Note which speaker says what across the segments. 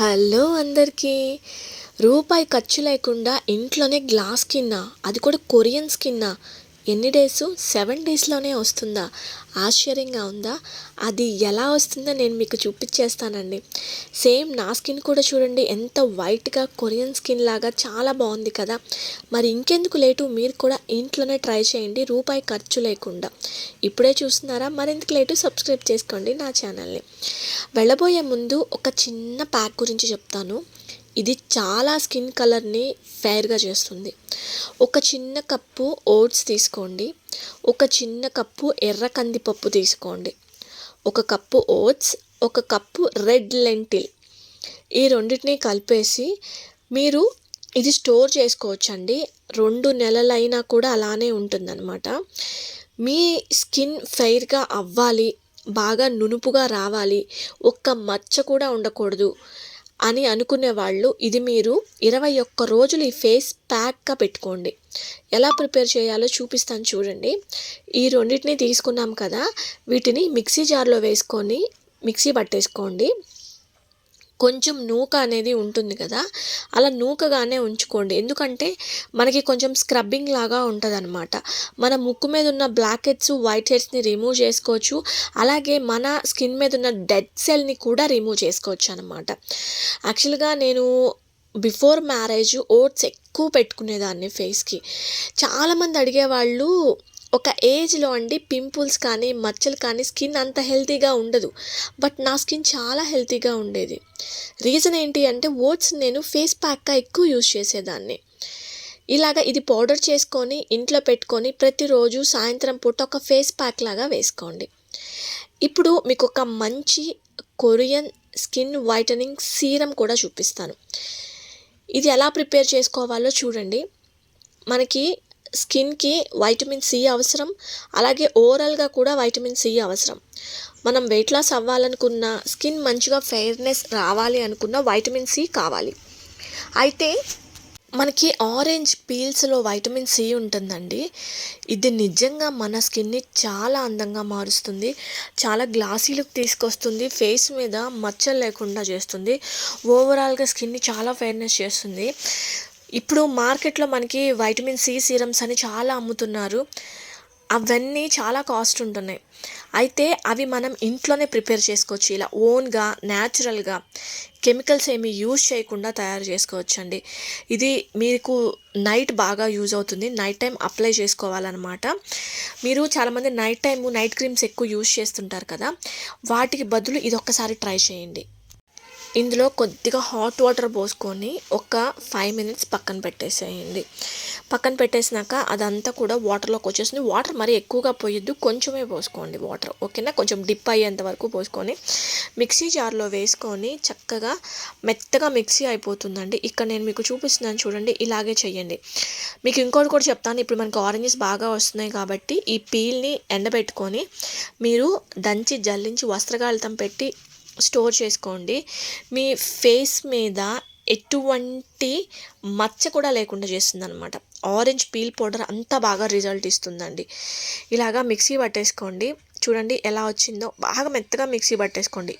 Speaker 1: Hello అందరికీ. రూపాయి ఖర్చు లేకుండా ఇంట్లోనే గ్లాస్ కింద అది కూడా కొరియన్ స్కిన్న ఎన్ని డేసు? సెవెన్ డేస్లోనే వస్తుందా? ఆశ్చర్యంగా ఉందా? అది ఎలా వస్తుందో నేను మీకు చూపించేస్తానండి. సేమ్ నా స్కిన్ కూడా చూడండి ఎంత వైట్గా కొరియన్ స్కిన్ లాగా చాలా బాగుంది కదా. మరి ఇంకెందుకు లేటు? మీరు కూడా ఇంట్లోనే ట్రై చేయండి రూపాయి ఖర్చు లేకుండా. ఇప్పుడే చూస్తున్నారా? మరెందుకు లేటు? సబ్స్క్రైబ్ చేసుకోండి నా ఛానల్ని. వెళ్ళబోయే ముందు ఒక చిన్న ప్యాక్ గురించి చెప్తాను. ఇది చాలా స్కిన్ కలర్ని ఫెయిర్గా చేస్తుంది. ఒక చిన్న కప్పు ఓట్స్ తీసుకోండి. ఒక చిన్న కప్పు ఎర్ర కందిపప్పు తీసుకోండి. ఒక కప్పు ఓట్స్ ఒక కప్పు రెడ్ లెంటిల్. ఈ రెండింటిని కలిపేసి మీరు ఇది స్టోర్ చేసుకోవచ్చండి. రెండు నెలలైనా కూడా అలానే ఉంటుందన్నమాట. మీ స్కిన్ ఫెయిర్గా అవ్వాలి బాగా నునుపుగా రావాలి ఒక్క మచ్చ కూడా ఉండకూడదు. అని అనుకునే వాళ్ళు ఇది మీరు ఇరవై ఒక్క రోజులు ఈ ఫేస్ ప్యాక్గా పెట్టుకోండి. ఎలా ప్రిపేర్ చేయాలో చూపిస్తాను చూడండి. ఈ రెండింటిని తీసుకున్నాం కదా. వీటిని మిక్సీ జార్లో వేసుకొని మిక్సీ పట్టేసుకోండి. కొంచెం నూక అనేది ఉంటుంది కదా అలా నూకగానే ఉంచుకోండి. ఎందుకంటే మనకి కొంచెం స్క్రబ్బింగ్ లాగా ఉంటుంది అనమాట మన ముక్కు మీద ఉన్న బ్లాక్ హెడ్స్ వైట్ హెడ్స్ని రిమూవ్ చేసుకోవచ్చు. అలాగే మన స్కిన్ మీద ఉన్న డెడ్ సెల్ని కూడా రిమూవ్ చేసుకోవచ్చు అనమాట యాక్చువల్గా నేను బిఫోర్ మ్యారేజ్ ఓట్స్ ఎక్కువ పెట్టుకునేదాన్ని ఫేస్కి చాలామంది అడిగేవాళ్ళు ఒక ఏజ్లో అండి పింపుల్స్ కానీ మచ్చలు కానీ స్కిన్ అంత హెల్తీగా ఉండదు. బట్ నా స్కిన్ చాలా హెల్తీగా ఉండేది. రీజన్ ఏంటి అంటే ఓట్స్ నేను ఫేస్ ప్యాక్గా ఎక్కువ యూజ్ చేసేదాన్ని. ఇలాగ ఇది పౌడర్ చేసుకొని ఇంట్లో పెట్టుకొని ప్రతిరోజు సాయంత్రం పూట ఒక ఫేస్ ప్యాక్ లాగా వేసుకోండి. ఇప్పుడు మీకు ఒక మంచి కొరియన్ స్కిన్ వైటనింగ్ సీరం కూడా చూపిస్తాను. ఇది ఎలా ప్రిపేర్ చేసుకోవాలో చూడండి. మనకి స్కిన్కి వైటమిన్ సి అవసరం. అలాగే ఓవరాల్గా కూడా వైటమిన్ సి అవసరం. మనం వెయిట్ లాస్ అవ్వాలనుకున్న స్కిన్ మంచిగా ఫెయిర్నెస్ రావాలి అనుకున్న వైటమిన్ సి కావాలి. అయితే మనకి ఆరెంజ్ పీల్స్లో వైటమిన్ సి ఉంటుందండి. ఇది నిజంగా మన స్కిన్ని చాలా అందంగా మారుస్తుంది. చాలా గ్లాసీ లుక్ తీసుకొస్తుంది. ఫేస్ మీద మచ్చలు లేకుండా చేస్తుంది. ఓవరాల్గా స్కిన్ని చాలా ఫెయిర్నెస్ చేస్తుంది. ఇప్పుడు మార్కెట్లో మనకి వైటమిన్ సి సీరమ్స్ అని చాలా అమ్ముతున్నారు. అవన్నీ చాలా కాస్ట్ ఉంటున్నాయి. అయితే అవి మనం ఇంట్లోనే ప్రిపేర్ చేసుకోవచ్చు. ఇలా ఓన్గా న్యాచురల్గా కెమికల్స్ ఏమి యూజ్ చేయకుండా తయారు చేసుకోవచ్చండి. ఇది మీకు నైట్ బాగా యూజ్ అవుతుంది. నైట్ టైం అప్లై చేసుకోవాలన్నమాట. మీరు చాలామంది నైట్ టైము నైట్ క్రీమ్స్ ఎక్కువ యూజ్ చేస్తుంటారు కదా. వాటికి బదులు ఇది ఒక్కసారి ట్రై చేయండి. ఇందులో కొద్దిగా హాట్ వాటర్ పోసుకొని ఒక ఫైవ్ మినిట్స్ పక్కన పెట్టేసేయండి. పక్కన పెట్టేసినాక అదంతా కూడా వాటర్లోకి వచ్చేసింది వాటర్ మరి ఎక్కువగా పోయొద్దు కొంచెమే పోసుకోండి వాటర్ ఓకేనా? కొంచెం డిప్ అయ్యేంత వరకు పోసుకొని మిక్సీ జార్లో వేసుకొని చక్కగా మెత్తగా మిక్సీ అయిపోతుందండి. ఇక్కడ నేను మీకు చూపిస్తున్నాను చూడండి ఇలాగే చేయండి. మీకు ఇంకోటి కూడా చెప్తాను. ఇప్పుడు మనకి ఆరెంజెస్ బాగా వస్తున్నాయి కాబట్టి ఈ పీల్ని ఎండబెట్టుకొని మీరు దంచి జల్లించి వస్త్రగాళితం పెట్టి స్టోర్ చేసుకోండి. మీ ఫేస్ మీద ఎటువంటి మచ్చ కూడా లేకుండా చేస్తుంది అనమాట ఆరెంజ్ పీల్ పౌడర్ అంత బాగా రిజల్ట్ ఇస్తుందండి. ఇలాగా మిక్సీ పట్టేసుకోండి. చూడండి ఎలా వచ్చిందో. బాగా మెత్తగా మిక్సీ పట్టేసుకోండి.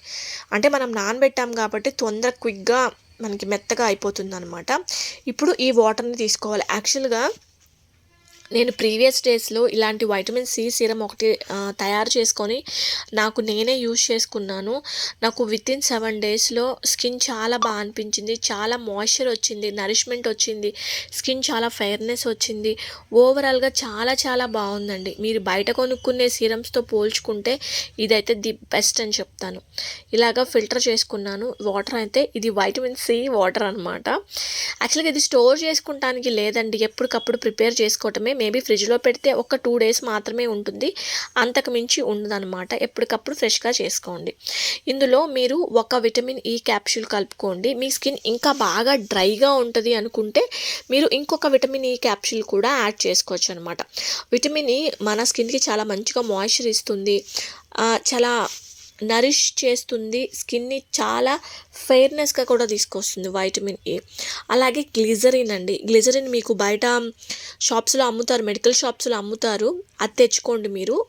Speaker 1: అంటే మనం నానబెట్టాం కాబట్టి తొందర క్విక్గా మనకి మెత్తగా అయిపోతుంది అనమాట ఇప్పుడు ఈ వాటర్ని తీసుకోవాలి. యాక్చువల్గా నేను ప్రీవియస్ డేస్లో ఇలాంటి వైటమిన్ సి సీరం ఒకటి తయారు చేసుకొని నాకు నేనే యూజ్ చేసుకున్నాను. నాకు విత్ ఇన్ సెవెన్ డేస్లో స్కిన్ చాలా బాగా అనిపించింది. చాలా మాయిశ్చర్ వచ్చింది నరిష్మెంట్ వచ్చింది స్కిన్ చాలా ఫెయిర్నెస్ వచ్చింది. ఓవరాల్గా చాలా చాలా బాగుందండి. మీరు బయట కొనుక్కునే సీరమ్స్తో పోల్చుకుంటే ఇదైతే ది బెస్ట్ అని చెప్తాను. ఇలాగా ఫిల్టర్ చేసుకున్నాను. వాటర్ అయితే ఇది వైటమిన్ సి వాటర్ అనమాట యాక్చువల్గా ఇది స్టోర్ చేసుకుంటానికి లేదండి. ఎప్పటికప్పుడు ప్రిపేర్ చేసుకోవటమే మేబీ ఫ్రిడ్జ్లో పెడితే ఒక టూ డేస్ మాత్రమే ఉంటుంది. అంతకు మించి ఉండదన్నమాట. ఎప్పటికప్పుడు ఫ్రెష్గా చేసుకోండి. ఇందులో మీరు ఒక విటమిన్ ఈ క్యాప్సూల్ కలుపుకోండి. మీ స్కిన్ ఇంకా బాగా డ్రైగా ఉంటుంది అనుకుంటే మీరు ఇంకొక విటమిన్ ఈ క్యాప్సూల్ కూడా యాడ్ చేసుకోవచ్చు అనమాట విటమిన్ ఈ మన స్కిన్కి చాలా మంచిగా మాయిశ్చర్ ఇస్తుంది. చాలా నరిష్ చేస్తుంది స్కిన్ని చాలా ఫెయిర్నెస్గా కూడా తీసుకొస్తుంది వైటమిన్ ఏ. అలాగే గ్లిజరిన్ అండి. గ్లిజరిన్ మీకు బయట షాప్స్లో అమ్ముతారు మెడికల్ షాప్స్లో అమ్ముతారు. అది తెచ్చుకోండి మీరు.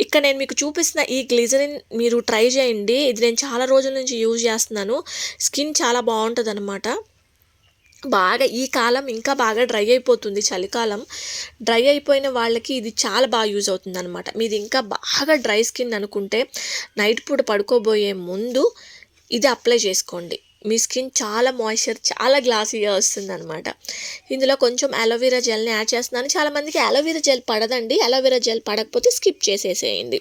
Speaker 1: ఇక్కడ నేను మీకు చూపిస్తున్న ఈ గ్లిజరిన్ మీరు ట్రై చేయండి. ఇది నేను చాలా రోజుల నుంచి యూజ్ చేస్తున్నాను. స్కిన్ చాలా బాగుంటుంది అనమాట బాగా ఈ కాలం ఇంకా బాగా డ్రై అయిపోతుంది చలికాలం. డ్రై అయిపోయిన వాళ్ళకి ఇది చాలా బాగా యూజ్ అవుతుంది అనమాట మీది ఇంకా బాగా డ్రై స్కిన్ అనుకుంటే నైట్ పూట పడుకోబోయే ముందు ఇది అప్లై చేసుకోండి. మీ స్కిన్ చాలా మాయిశ్చర్ చాలా గ్లాసీగా వస్తుంది అనమాట ఇందులో కొంచెం అలోవెరా జెల్ని యాడ్ చేస్తున్నాను. చాలామందికి అలోవెరా జెల్ పడదండి. అలోవెరా జెల్ పడకపోతే స్కిప్ చేసేసేయండి.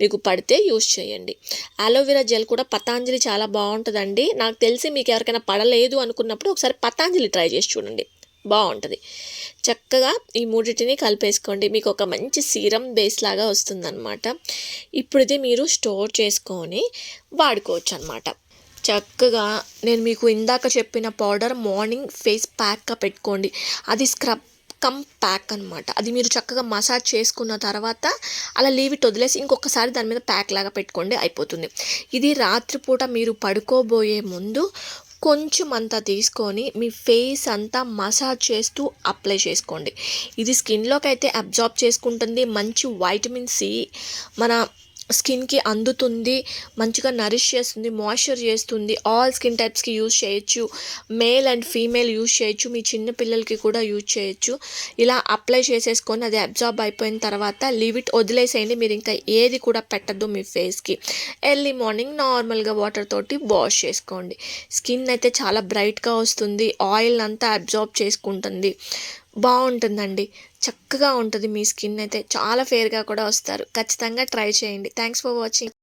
Speaker 1: మీకు పడితే యూస్ చేయండి. అలోవెరా జెల్ కూడా పతాంజలి చాలా బాగుంటుందండి. నాకు తెలిసి మీకు ఎవరికైనా పడలేదు అనుకున్నప్పుడు ఒకసారి పతాంజలి ట్రై చేసి చూడండి. బాగుంటుంది. చక్కగా ఈ మూడింటిని కలిపేసుకోండి. మీకు ఒక మంచి సీరం బేస్ లాగా వస్తుందన్నమాట. ఇప్పుడు ఇది మీరు స్టోర్ చేసుకొని వాడుకోవచ్చు అనమాట చక్కగా నేను మీకు ఇందాక చెప్పిన పౌడర్ మార్నింగ్ ఫేస్ ప్యాక్గా పెట్టుకోండి. అది స్క్రబ్ కమ్ ప్యాక్ అనమాట అది మీరు చక్కగా మసాజ్ చేసుకున్న తర్వాత అలా లీవ్ ఇట్ వదిలేసి ఇంకొకసారి దాని మీద ప్యాక్ లాగా పెట్టుకోండి అయిపోతుంది. ఇది రాత్రిపూట మీరు పడుకోబోయే ముందు కొంచెం అంతా తీసుకొని మీ ఫేస్ అంతా మసాజ్ చేస్తూ అప్లై చేసుకోండి. ఇది స్కిన్లోకి అయితే అబ్జార్బ్ చేసుకుంటుంది. మంచి వైటమిన్ సి మన స్కిన్కి అందుతుంది మంచిగా నరిష్ చేస్తుంది మాయిశ్చర్ చేస్తుంది. ఆల్ స్కిన్ టైప్స్కి యూజ్ చేయొచ్చు. మేల్ అండ్ ఫీమేల్ యూజ్ చేయొచ్చు. మీ చిన్న పిల్లలకి కూడా యూజ్ చేయొచ్చు. ఇలా అప్లై చేసేసుకొని అది అబ్జార్బ్ అయిపోయిన తర్వాత లీవ్ ఇట్ వదిలేసేయండి. మీరు ఇంకా ఏది కూడా పెట్టద్దు మీ ఫేస్కి. ఎర్లీ మార్నింగ్ నార్మల్గా వాటర్ తోటి వాష్ చేసుకోండి. స్కిన్ అయితే చాలా బ్రైట్గా వస్తుంది. ఆయిల్ అంతా అబ్జార్బ్ చేసుకుంటుంది. బాగుంటుందండి. చక్కగా ఉంటుంది మీ స్కిన్ అయితే. చాలా ఫేర్గా కూడా వస్తారు. ఖచ్చితంగా ట్రై చేయండి. Thanks for watching